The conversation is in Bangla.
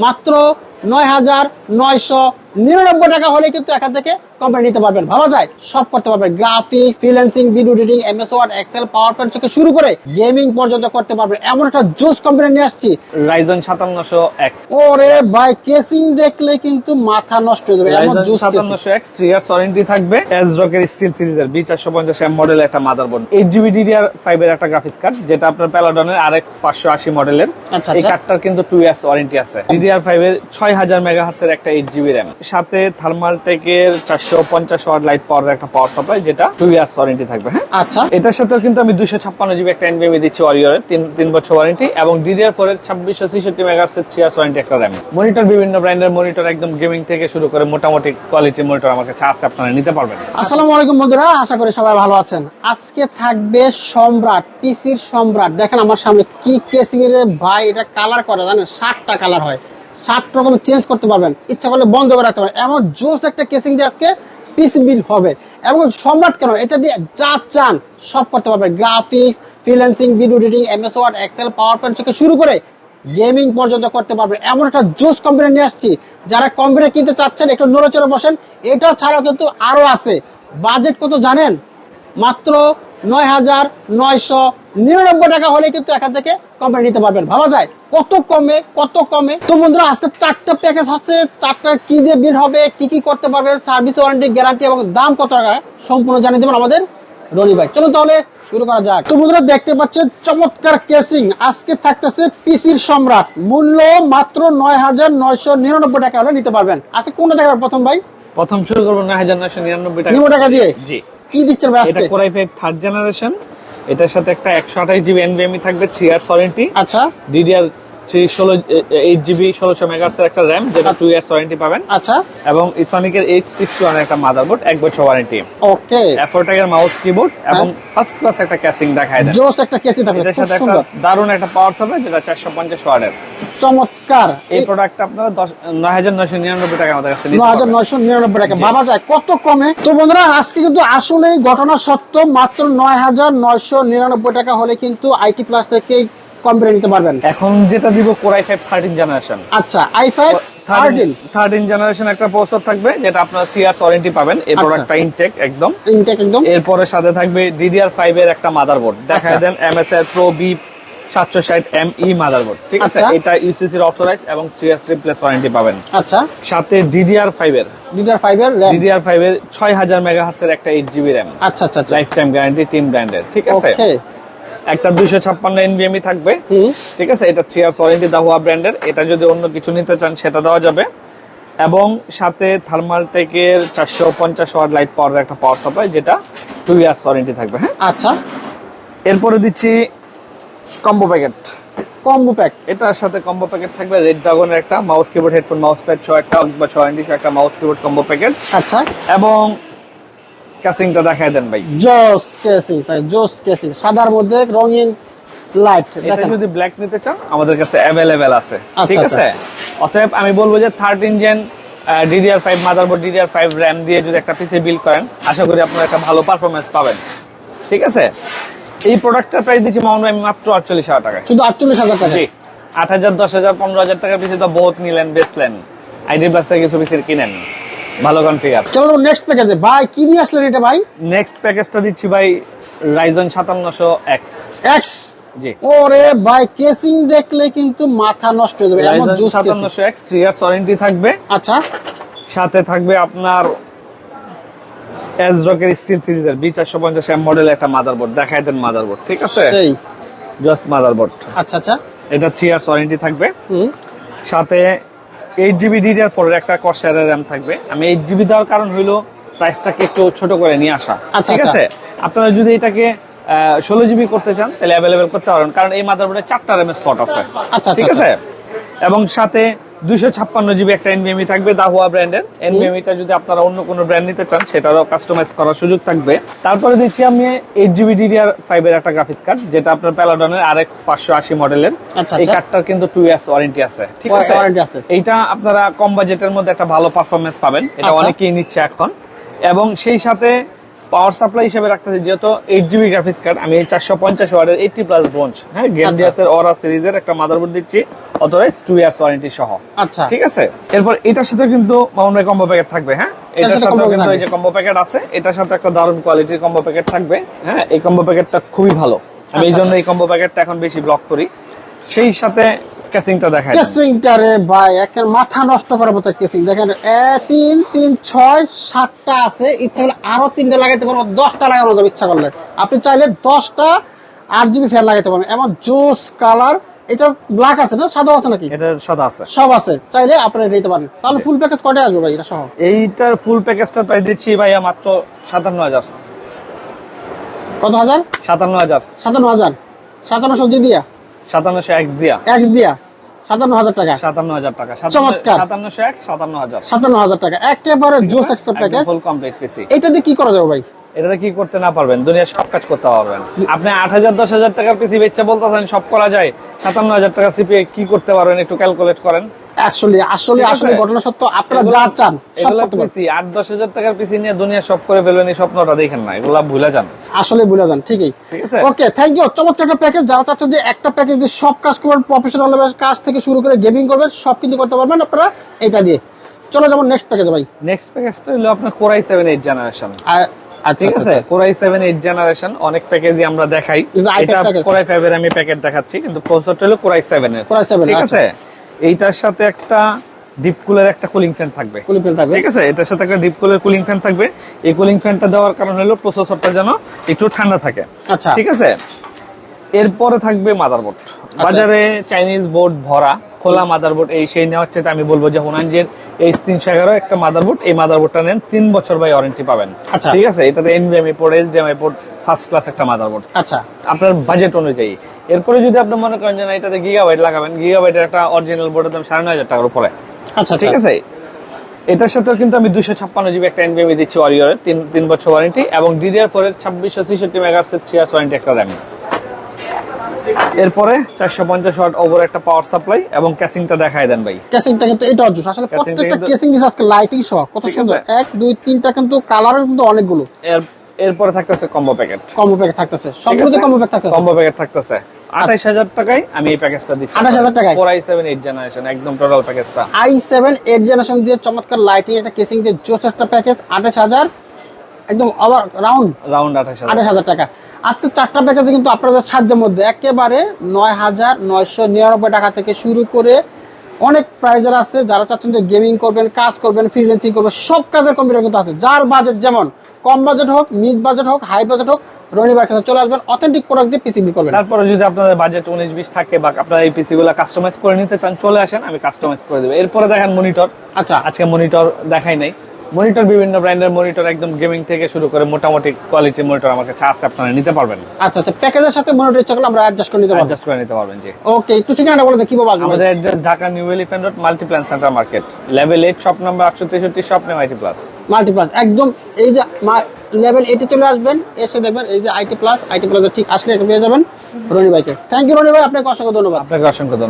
মাত্র নয় হাজার নয়শো নিরানব্বই টাকা হলে কিন্তু এখান থেকে কোম্পানি নিতে পারবেন। ভাবা যায় সব করতে পারবেন। Graphics freelancing video editing MS Word Excel PowerPoint থেকে শুরু করে গেমিং পর্যন্ত করতে পারবেন। এমন একটা জোস কোম্পানি নিয়ে আসছি। রাইজন সাতান্নশো এক্স ওরে ভাই কেসিং দেখলে কিন্তু মাথা নষ্ট হয়ে যাবে। এমন জোস। সাতান্নশো এক্স থ্রি ইয়ার্স ওয়ারেন্টি থাকবে। এস রকের স্টিল সিরিজের বি চারশো পঞ্চাশ এম মডেলের একটা motherboard eight GB DDR five এর একটা গ্রাফিক্স কার্ড যেটা আপনার প্যালাডনের আর এক্স পাঁচশো আশি মডেলের আচ্ছা, এই আচ্ছা। কার্ডটার কিন্তু টু ইয়ার্স ওয়ারেন্টি আছে। ডিডিআর ফাইভ এর ছয় হাজার মেগা হার্সের একটা এইট জিবি র্যাম সাথে থার্মাল টেকের চারশো পঞ্চাশ ওয়াট লাইট পাওয়ার একটা পাওয়ার সাপ্লাই যেটা টু ইয়ার্স ওয়ারেন্টি থাকবে হ্যাঁ? আচ্ছা। এটার সাথেও কিন্তু আমি দুশো ছাপ্পান্ন জিবি একটা এনবিএমি দিচ্ছি ওয়ারিয়রের তিন তিন বছর ওয়ারেন্টি এবং ডিডিআর ফোর এর ছাব্বিশশো ছেষট্টি মেগাহার্সের থ্রি ইয়ার্স ওয়ারেন্টি একটা র্যাম মনিটর বিভিন্ন ব্র্যান্ডের মনিটর একদম গেমিং থেকে শুরু করে মোটামুটি কোয়ালিটির মনিটর আমার কাছে আছে আপনারা নিতে পারবেন। আসসালামু আলাইকুম বন্ধুরা আশা করি সবাই ভালো আছেন। আজকে থাকবে সম্রাট পিসির সম্রাট। দেখেন আমার সামনে কি কেসিং এর ভাই এটা কালার করে জানেন? সাতটা কালার হয়। সাত রকম চেঞ্জ করতে পারবেন। ইচ্ছা করলে বন্ধ করে রাখতে পারেন। এমন জোস একটা কেসিং দিয়ে আজকে পিসি বিল হবে। এবং সম্রাট কেন? এটা দিয়ে যা চান সব করতে পারবেন। Graphics freelancing video editing MS Word Excel PowerPoint থেকে শুরু করে গেমিং পর্যন্ত করতে পারবেন। এমন একটা জোস কোম্পানি নিয়ে আসছি। যারা কম্পিউটার কিনতে চাচ্ছেন, একটু নড়েচড়ে বসেন। এটা ছাড়াও কিন্তু আরও আছে। বাজেট কত জানেন? মাত্র নয় হাজার নয়শো নিরানব্বই টাকা হলে কিন্তু এখান থেকে নিতে পারবেন। ভাবা যায় কত কমে কত কমে। তো বন্ধুরা আজকে চারটা প্যাকেজ আছে চারটা কি দিয়ে বিল হবে কি কি করতে পারবেন সার্ভিস ওয়ারেন্টি গ্যারান্টি এবং দাম কত টাকা সম্পূর্ণ জানিয়ে দেবেন আমাদের রনি ভাই। চলুন তাহলে শুরু করা যাক। তো বন্ধুরা দেখতে পাচ্ছেন চমৎকার কেসিং আজকে থাকতেছে পিসির সম্রাট। মূল্য মাত্র নয় হাজার নয়শো নিরানব্বই টাকা হলে নিতে পারবেন। আজকে কোনটা টাকা প্রথম ভাই? প্রথম শুরু করব নয় হাজার নয়শো নিরানব্বই টাকা। টাকা দিয়ে? জি। কি দিচ্ছেন ভাই এটা কোরাই ফাইভ থার্ড জেনারেশন এটার সাথে একটা একশো আঠাশ জিবি এনভিএমই থাকবে থ্রি আর সরেন্টি আচ্ছা। ডিডিআর থ্রি ষোলো এইট জিবি ষোলোশো মেগাহার্সের একটা র্যাম যেটা টু ইয়ার্স ওয়ারেন্টি পাবেন। আচ্ছা। এবং ইসনিকের এইচ সিক্সটি ওয়ান একটা মাদারবোর্ড এক বছর ওয়ারেন্টি ওকে। মাউস কিবোর্ড এবং ফার্স্ট ক্লাস একটা ক্যাসিং দেখায় দেন। জোস একটা এটার সাথে একটা দারুণ একটা পাওয়ার সাপ্লাই যেটা চারশো পঞ্চাশ চমৎকার। এই আপনারা দশ নয় হাজার নয়শো নিরানব্বই টাকা আমাদের কাছে নয় হাজার নয়শো নিরানব্বই টাকা। ভাবা যায় কত কমে? তো বন্ধুরা আজকে কিন্তু আসলেই ঘটনা সত্য মাত্র নয় হাজার নয়শো নিরানব্বই টাকা হলে কিন্তু আইটি প্লাস থেকে কোম্পানি নিতে পারবেন। এখন যেটা দিব core i five thirteen generation আচ্ছা i five thirteen thirteen generation একটা প্রসেসর থাকবে যেটা আপনার ইয়ার্স ওয়ারেন্টি পাবেন। এই। প্রোডাক্টটা ইনটেক একদম। ইনটেক একদম। এরপরে সাথে থাকবে ডিডিআর ফাইভ এর একটা মাদারবোর্ড আচ্ছা। দেন এমএসআই প্রো বি সাতশো ষাট এম ই মাদারবোর্ড ঠিক আছে? আচ্ছা। এটা ইউসিসির অথরাইজ এবং থ্রি ইয়ার্স রিপ্লেস ওয়ারেন্টি পাবেন। আচ্ছা। সাথে ডিডিআর ফাইভ এর। লিটার ফাইভের র্যাম ডিডিআর ফাইভ এর ছয় হাজার মেগা হার্সের একটা এইট জিবি র্যাম আচ্ছা আচ্ছা লাইফ টাইম গ্যারান্টি তিন ব্র্যান্ডের ঠিক আছে? ওকে একটা দুইশো ছাপ্পান্ন এনবিএমই থাকবে। ঠিক আছে? এটা থ্রি ইয়ার্স ওয়ারেন্টি দাহুয়া ব্র্যান্ডের এটা যদি অন্য কিছু নিতে চান সেটা দেওয়া যাবে। এবং সাথে থার্মাল টেকের চারশো পঞ্চাশ ওয়াট লাইট পাওয়ার একটা পাওয়ার সাপ্লাই যেটা টু ইয়ার্স ওয়ারেন্টি থাকবে হ্যাঁ? আচ্ছা। এরপরে দিচ্ছি কম্বো প্যাকেট কম্বো প্যাক এটার সাথে কম্বো প্যাকেট থাকবে রেড ড্রাগনের একটা mouse keyboard headphone mouse pad ছয় একটা বা ছ ইঞ্চি একটা মাউস কিবোর্ড কম্বো প্যাকেট আচ্ছা। এবং ক্যাসিংটা দেখায় দেন ভাই। জোস কেসিং তাই জোস কেসিং। সাদার মধ্যে রঙিন লাইট এটা যদি ব্ল্যাক নিতে চান আমাদের কাছে অ্যাভেলেবেল আছে। আচ্ছা, ঠিক আচ্ছা। আছে? অতএব আমি বলব যে DDR five motherboard DDR five RAM দিয়ে যদি একটা পিসি বিল্ড করেন আশা করি আপনারা একটা ভালো পারফরমেন্স পাবেন। ঠিক আছে? এই প্রোডাক্টটার প্রাইস দিচ্ছি মাউন্ট আমি মাত্র আটচল্লিশ হাজার টাকা শুধু আটচল্লিশ হাজার টাকা জি। আট হাজার দশ হাজার পনেরো হাজার টাকার পিসি তো বহুত নিলেন বেচলেন। আইডি প্লাস থেকে কিছু পিসির কিনেন। ভালো গান কনফিগার চলো নেক্সট প্যাকেজে ভাই কি নিয়ে আসলেন এটা ভাই? নেক্সট প্যাকেজটা দিচ্ছি ভাই রাইজন সাতান্নশো এক্স এক্স জি। ওরে ভাই কেসিং দেখলে কিন্তু মাথা নষ্ট হয়ে যাবে। এমন জোস কেসিং সাতান্নশো এক্স থ্রি ইয়ার্স ওয়ারেন্টি থাকবে। আচ্ছা। সাথে থাকবে আপনার এস রকের স্টিল সিরিজের বি চারশো পঞ্চাশ এম মডেল একটা মাদারবোর্ড দেখায় দেন মাদারবোর্ড ঠিক আছে? সেই। জাস্ট মাদারবোর্ড আচ্ছা আচ্ছা। এটা থ্রি ইয়ার্স ওয়ারেন্টি থাকবে। হুম। সাথে এইট জিবি ডিডিআর ফোরের একটা কর্সারের র্যাম থাকবে। আমি এইট জিবি দেওয়ার কারণ হইল প্রাইসটাকে একটু ছোট করে নিয়ে আসা। আচ্ছা, ঠিক আচ্ছা। আছে? আপনারা যদি এটাকে ষোলো জিবি করতে চান তাহলে অ্যাভেলেবেল করতে পারেন কারণ এই মাদারবোর্ডে চারটা র্যামের স্পট আছে। আচ্ছা, ঠিক আছে? এবং সাথে দুশো ছাপ্পান্ন জিবি একটা এনবিএমই থাকবে দাহুয়া ব্র্যান্ডের। এনবিএমিটা যদি আপনারা অন্য কোনো ব্র্যান্ড নিতে চান সেটারও কাস্টমাইজ করার সুযোগ থাকবে। তারপরে দিচ্ছি আমি এইট জিবি ডিডিআর ফাইভ এর একটা গ্রাফিক্স কার্ড যেটা আপনার প্যালাডনের আর এক্স পাঁচশো আশি মডেলের আচ্ছা, এই আচ্ছা। কার্ডটার কিন্তু টু ইয়ার্স ওয়ারেন্টি আছে ঠিক আছে? এইটা আপনারা কম বাজেটের মধ্যে একটা ভালো পারফরমেন্স পাবেন। এটা আচ্ছা। অনেকেই নিচ্ছে এখন। এবং সেই সাথে পাওয়ার সাপ্লাই হিসেবে রাখতেছি যেহেতু এইট জিবি গ্রাফিক্স কার্ড আমি চারশো পঞ্চাশ ওয়ার্ডের এইটটি প্লাস ব্রোঞ্জ হ্যাঁ? গেমডিয়াস এর অরা সিরিজের একটা মাদারবোর্ড দিচ্ছি অথরাইজ টু ইয়ার্স ওয়ারেন্টি সহ। আচ্ছা। ঠিক আছে? এরপর এটার সাথে কিন্তু ভাই কম্বো প্যাকেট থাকবে হ্যাঁ? এটার সাথে কিন্তু এই যে কম্বো প্যাকেট আছে এটার সাথে একটা দারুণ কোয়ালিটির কম্বো প্যাকেট থাকবে হ্যাঁ? এই কম্বো প্যাকেটটা খুবই ভালো। আমি এই আচ্ছা, জন্য এই কম্বো প্যাকেটটা এখন বেশি ব্লক করি। সেই সাথে ক্যাসিংটা দেখাই কেসিংটা রে ভাই একের মাথা নষ্ট করার মতো কেসিং দেখেন তিন তিন ছয় সাতটা আছে। ইচ্ছা করলে আরও তিনটা লাগাইতে পারব দশটা লাগানো যাবে ইচ্ছা করলে। আপনি চাইলে দশটা আট জিবি ফ্যান লাগাইতে পারেন। এমন জোস কালার এটা ব্ল্যাক আছে না? সাদা আছে নাকি? এটা সাদা আছে। সব আছে। চাইলে আপনি নিতে পারেন। তাহলে ফুল প্যাকেজ কয়টা আসবে ভাই? এটা সহ। এইটার ফুল প্যাকেজটা প্রাইস দিচ্ছি ভাইয়া মাত্র সাতান্ন হাজার কত হাজার? সাতান্ন হাজার সাতান্ন হাজার সাতান্ন সবজি দিয়া। সাতান্নশো এক্স দিয়া। এক্স দিয়া। সাতান্ন হাজার টাকা। সাতান্ন হাজার টাকা চমৎকার। সাতান্নশো এক্স সাতান্ন হাজার সাতান্ন হাজার টাকা একেবারে জোস extra package full complete PC এটা দিয়ে কি করা যাবে ভাই? এটাতে কি করতে না পারবেন? দুনিয়ার সব কাজ করতে পারবেন। আপনি আট হাজার দশ হাজার টাকার পিসি বেচা বলতেছেন সব করা যায়। সাতান্ন হাজার টাকা সিপিএ কি করতে পারবেন একটু ক্যালকুলেট করেন। আসলে আসলে আসলে ঘটনা সত্য আপনারা যা চান করতে পিসি আট দশ হাজার টাকার পিসি নিয়ে দুনিয়া সব করে ফেলবেন এই স্বপ্নটা দেখেন না এগুলা ভুলে যান। আসলে ভুলে যান ঠিকই। ওকে থ্যাংক ইউ চমৎকার একটা প্যাকেজ যারা চাচ্ছেন যে একটা প্যাকেজ দিয়ে সব কাজ করবেন প্রফেশনাল কাজ থেকে শুরু করে গেমিং করবেন সব কিন্তু করতে পারবেন আপনারা এটা দিয়ে। চলো যেমন নেক্সট প্যাকেজ ভাই। নেক্সট প্যাকেজটা হলো আপনার কোরাই সেভেন এইট জেনারেশন ঠিক আচ্ছা, আছে? কোরাই সেভেন এইট জেনারেশন অনেক প্যাকেজই আমরা দেখাই। এটা কোরাই আমি প্যাকেট দেখাচ্ছি কিন্তু প্রসেসরটা হলো কোরাই সেভেন Core i7 ঠিক আচ্ছা। আছে? এইটার সাথে একটা ডিপ কুলার একটা কুলিং ফ্যান থাকবে। কুলি পেন থাকবে। ঠিক আছে? এটার সাথে একটা ডিপ কুলার কুলিং ফ্যান থাকবে। এই কুলিং ফ্যানটা দেওয়ার কারণ হলো প্রসেসরটা যেন একটু ঠান্ডা থাকে। আচ্ছা। ঠিক আছে? এরপরে থাকবে মাদারবোর্ড বাজারে চাইনিজ বোর্ড ভরা খোলা মাদারবোর্ড এই সেই নেওয়ার চাইতে আমি বলব যে হুনানজের এই তিনশো এগারো একটা মাদারবোর্ড এই মাদারবোর্ডটা নেন তিন বছর বাই ওয়ারেন্টি পাবেন। আচ্ছা। ঠিক আছে? এটাতে NVMe port HDMI port first class একটা মাদারবোর্ড আচ্ছা। আপনার বাজেট অনুযায়ী। এরপরে যদি আপনি মনে করেন যে না এটাতে গিগাবাইট লাগাবেন গিগাবাইটের একটা অরিজিনাল বোর্ডের দাম সাড়ে নয় হাজার টাকার উপরে। আচ্ছা ঠিক ঠিক আছে? এটার সাথেও কিন্তু আমি দুশো ছাপ্পান্ন জিবি একটা এনবিএমি দিচ্ছি ওয়ারিয়রের তিন তিন বছর ওয়ারেন্টি এবং ডিডিআর ফোর এর ছাব্বিশশো ছেষট্টি মেগাহার্সের থ্রি ইয়ার্স ওয়ারেন্টি একটা র্যাম এরপরে চারশো পঞ্চাশ ওয়াট ওভার একটা পাওয়ার সাপ্লাই এবং ক্যাসিংটা দেখায় দেন ভাই। কেসিংটা কিন্তু এটা অজুস আসলে প্রত্যেকটা কেসিং দিছে আজকে লাইটিং সহ। কত সুন্দর। এক দুই তিনটা কিন্তু কালারের কিন্তু অনেকগুলো। এর এরপরে থাকতেছে কম্বো প্যাকেট কম্বো প্যাকেট থাকতেছে। সবগুলোতে কম্বো প্যাক থাকতেছে। কম্বো প্যাকেট থাকতেছে। আঠাইশ হাজার টাকায় আমি এই প্যাকেজটা দিচ্ছি। 28,000 টাকায়? Four i seven eight generation একদম টোটাল প্যাকেজটা আই সেভেন এইট জেনারেশন দিয়ে চমৎকার লাইটিং একটা কেসিং দিয়ে জোস একটা প্যাকেজ আঠাশ হাজার। একদম আবার রাউন্ড রাউন্ড আঠাশ হাজার। আঠাশ হাজার টাকা। আজকে চারটা প্যাকেজে কিন্তু আপনাদের সাধ্যের মধ্যে। একেবারে নয় হাজার নয়শো নিরানব্বই টাকা থেকে শুরু করে অনেক প্রাইজের আছে। যারা চাচ্ছেন যে গেমিং করবেন কাজ করবেন ফ্রিল্যান্সিং করবেন সব কাজের কম্পিউটার কিন্তু আছে। যার বাজেট যেমন কম বাজেট হোক মিড বাজেট হোক হাই বাজেট হোক রনিবার কাছে চলে আসবেন অথেন্টিক প্রোডাক্ট দিয়ে পিসিবি করবেন। তারপরে যদি আপনাদের বাজেট উনিশ বিশ থাকে বা আপনারা এই পিসি গুলা কাস্টমাইজ করে নিতে চান চলে আসেন আমি কাস্টমাইজ করে দেবো। এরপরে দেখেন মনিটর আচ্ছা। আজকে মনিটর দেখাই নাই। মনিটর বিভিন্ন ব্র্যান্ডের মনিটর একদম গেমিং থেকে শুরু করে মোটামুটি কোয়ালিটির মনিটর আমার কাছে আছে আপনারা নিতে পারবেন। আচ্ছা আচ্ছা প্যাকেজের সাথে মনিটর ইচ্ছা করলে আমরা অ্যাডজাস্ট করে নিতে পারব। অ্যাডজাস্ট করে নিতে পারবেন জি। ওকে একটু ঠিকানাটা বলে দেন কীভাবে আসবে? আমাদের address Dhaka new Elephant Road Multiplan Centre market level eight shop number আটশো তেষট্টি শপ নেম আইটি প্লাস মাল্টিপ্লাস একদম এই যে লেভেল এইটে চলে আসবেন এসে দেখবেন এই যে আইটি প্লাস আইটি প্লাস ঠিক আসলে এখানে পেয়ে যাবেন রনি ভাইকে। থ্যাংক ইউ রনি ভাই আপনাকে অসংখ্য ধন্যবাদ। আপনাকে অসংখ্য ধন্যবাদ।